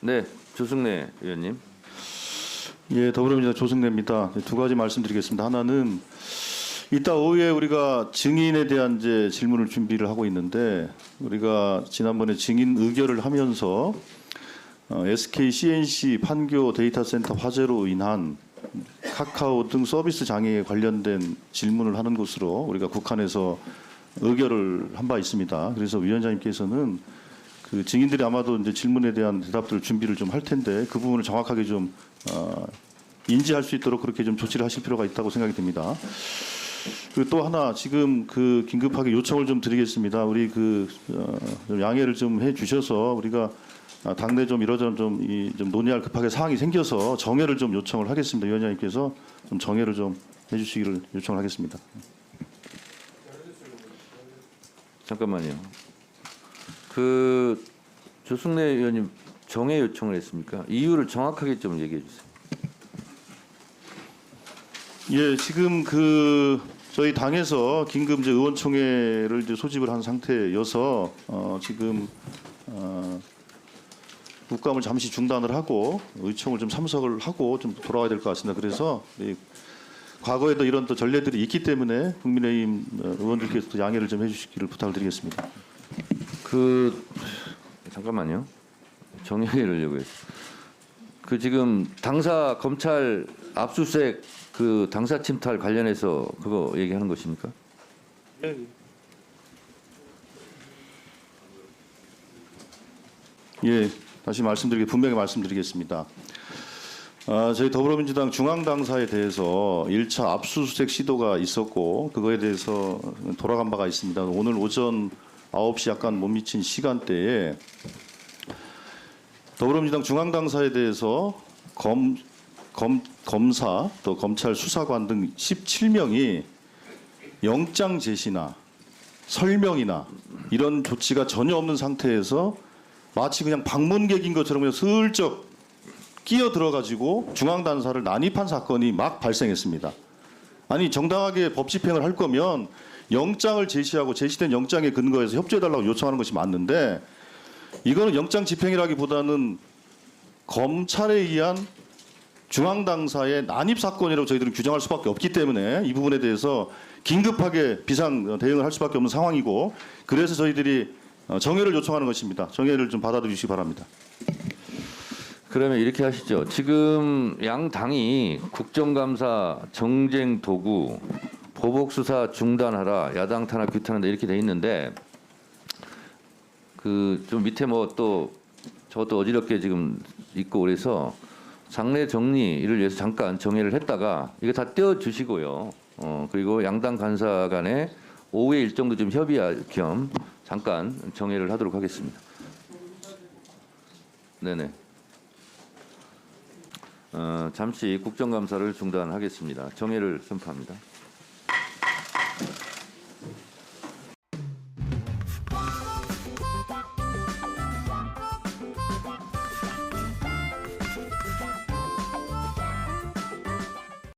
네, 조승래 의원님. 예, 더불어민주당 조승래입니다. 네, 두 가지 말씀드리겠습니다. 하나는 이따 오후에 우리가 증인에 대한 이제 질문을 준비를 하고 있는데 우리가 지난번에 증인 의결을 하면서 어, SK CNC 판교 데이터 센터 화재로 인한 카카오 등 서비스 장애에 관련된 질문을 하는 것으로 우리가 국한에서 의결을 한 바 있습니다. 그래서 위원장님께서는 그 증인들이 아마도 이제 질문에 대한 대답들을 준비를 좀 할 텐데 그 부분을 정확하게 좀 어, 인지할 수 있도록 그렇게 좀 조치를 하실 필요가 있다고 생각이 듭니다. 그리고 또 하나 지금 그 긴급하게 요청을 좀 드리겠습니다. 우리 그 어, 좀 양해를 좀 해주셔서 우리가 아, 당내 좀 이러저런 좀, 이, 좀 논의할 급하게 사항이 생겨서 정회를 좀 요청을 하겠습니다. 위원장님께서 좀 정회를 좀 해주시기를 요청을 하겠습니다. 잠깐만요. 그 조승래 의원님 정해 요청을 했습니까? 이유를 정확하게 좀 얘기해 주세요. 예, 지금 그 저희 당에서 긴급 이제 의원총회를 이제 소집을 한 상태여서 어, 지금 어, 국감을 잠시 중단을 하고 의총을 좀 참석을 하고 좀 돌아와야 될 것 같습니다. 그래서 이 과거에도 이런 또 전례들이 있기 때문에 국민의힘 어, 의원들께서 도 양해를 좀 해주시기를 부탁을 드리겠습니다. 그 잠깐만요. 정리를 요구했어. 그 지금 당사 검찰 압수수색 그 당사 침탈 관련해서 그거 얘기하는 것입니까? 예, 다시 말씀드리게 분명히 말씀드리겠습니다. 아, 저희 더불어민주당 중앙당사에 대해서 1차 압수수색 시도가 있었고 그거에 대해서 돌아간 바가 있습니다. 오늘 오전 9시 약간 못 미친 시간대에 더불어민주당 중앙당사에 대해서 검, 검, 검사 또 검찰 수사관 등 17명이 영장 제시나 설명이나 이런 조치가 전혀 없는 상태에서 마치 그냥 방문객인 것처럼 그냥 슬쩍 끼어 들어가지고 중앙단사를 난입한 사건이 막 발생했습니다. 아니 정당하게 법 집행을 할 거면 영장을 제시하고 제시된 영장에 근거해서 협조해달라고 요청하는 것이 맞는데 이거는 영장 집행이라기보다는 검찰에 의한 중앙당사의 난입 사건이라고 저희들은 규정할 수밖에 없기 때문에 이 부분에 대해서 긴급하게 비상 대응을 할 수밖에 없는 상황이고 그래서 저희들이 어, 정회를 요청하는 것입니다. 정회를 좀 받아들이시기 바랍니다. 그러면 이렇게 하시죠. 지금 양 당이 국정감사 정쟁 도구 보복 수사 중단하라 야당 탄압 규탄한다 이렇게 돼 있는데 그 좀 밑에 뭐 또 저것도 어지럽게 지금 있고 그래서 장례 정리를 위해서 잠깐 정회를 했다가 이거 다 떼어 주시고요. 어 그리고 양당 간사 간에 오후에 일정도 좀 협의할 겸 잠깐 정회를 하도록 하겠습니다. 네네. 어, 잠시 국정감사를 중단하겠습니다. 정회를 선포합니다.